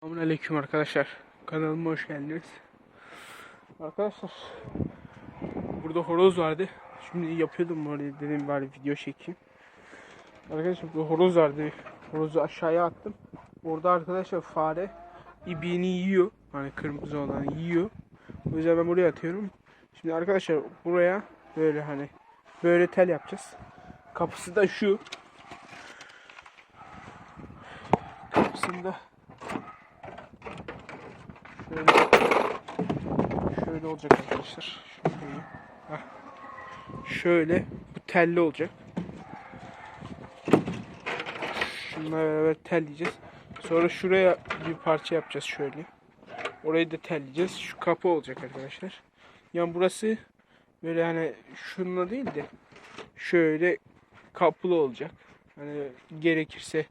Selamünaleyküm arkadaşlar. Kanalıma hoş geldiniz. Arkadaşlar burada horoz vardı. Şimdi yapıyordum böyle dedim bari video çekeyim. Arkadaşlar bu horoz vardı. Horozu aşağıya attım. Orada arkadaşlar fare ibiğini yiyor. Hani kırmızı olanı yiyor. O yüzden ben buraya atıyorum. Şimdi arkadaşlar buraya böyle hani böyle tel yapacağız. Kapısı da şu. Kapısında Şöyle şöyle olacak arkadaşlar. Şöyle. Şöyle bu telli olacak. Şununla beraber telleyeceğiz. Sonra şuraya bir parça yapacağız şöyle. Orayı da telleyeceğiz. Şu kapı olacak arkadaşlar. Yani burası böyle hani şununla değil de şöyle kapılı olacak. Hani gerekirse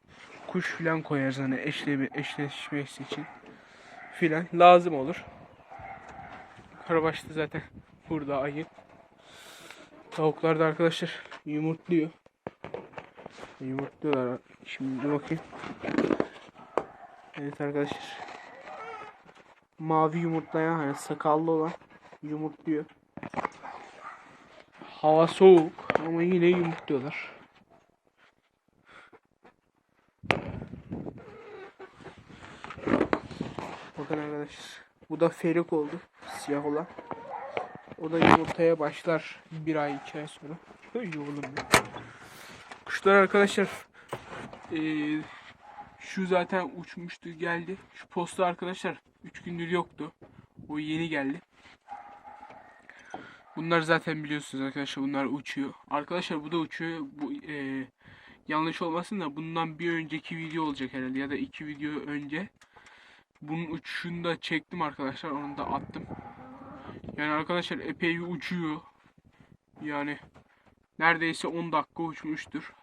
kuş falan koyarız hani eşleme, eşleşmesi için filan lazım olur. Karabaşta zaten burada ayı. Tavuklar da arkadaşlar yumurtluyor. Yumurtluyorlar. Şimdi bakayım. Evet arkadaşlar. Mavi yumurtlayan hani sakallı olan yumurtluyor. Hava soğuk ama yine yumurtluyorlar. Bakın arkadaşlar. Bu da ferik oldu. Siyah olan. O da yumurtaya başlar bir ay iki ay sonra. Yoğunum ya. Kuşlar arkadaşlar eee, şu zaten uçmuştu geldi. Şu posta arkadaşlar 3 gündür yoktu. O yeni geldi. Bunlar zaten biliyorsunuz arkadaşlar bunlar uçuyor. Arkadaşlar bu da uçuyor. Bu eee, yanlış olmasın da bundan bir önceki video olacak herhalde ya da iki video önce. Bunun uçuşunu da çektim arkadaşlar. Onu da attım. Yani arkadaşlar epey bir uçuyor. Yani neredeyse 10 dakika uçmuştur.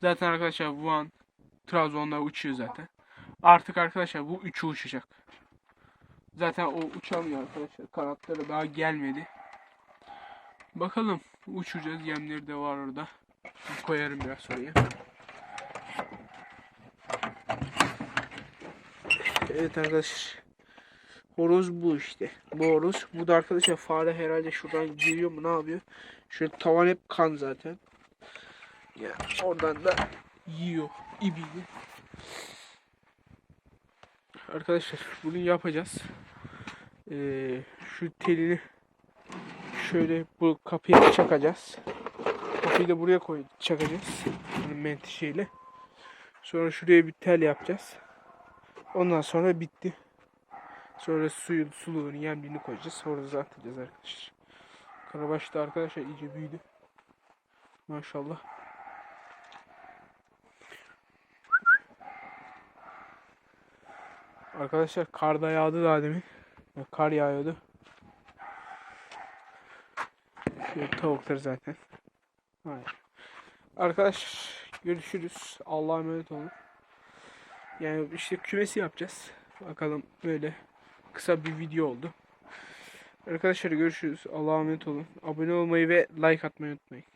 Zaten arkadaşlar Wuhan, Trabzon'da uçuyor zaten. Artık arkadaşlar bu üçü uçacak. Zaten o uçamıyor arkadaşlar. Kanatları daha gelmedi. Bakalım uçacağız. Yemleri de var orada. Koyarım biraz oraya. Evet arkadaşlar. Horoz bu işte. Bu horoz. Bu da arkadaşlar fare herhalde şuradan giriyor mu ne yapıyor? Şu tavan hep kan zaten. Ya oradan da yiyor ibiyi. Arkadaşlar bunu yapacağız. Ee, şu telini şöyle bu kapıya çakacağız. Kapıyı da buraya koy çakacağız. Yani menteşeyle. Sonra şuraya bir tel yapacağız. Ondan sonra bitti. Sonra suyu, suluğunu, yemliğini koyacağız. Sonra da atacağız arkadaşlar. Karabaş da arkadaşlar iyice büyüdü. Maşallah. Arkadaşlar kar da yağdı daha demin. Kar yağıyordu. Şöyle tavuklar zaten. Hayır. Arkadaşlar görüşürüz. Allah'a emanet olun. Yani işte kümesi yapacağız. Bakalım böyle kısa bir video oldu. Arkadaşlar görüşürüz. Allah'a emanet olun. Abone olmayı ve like atmayı unutmayın.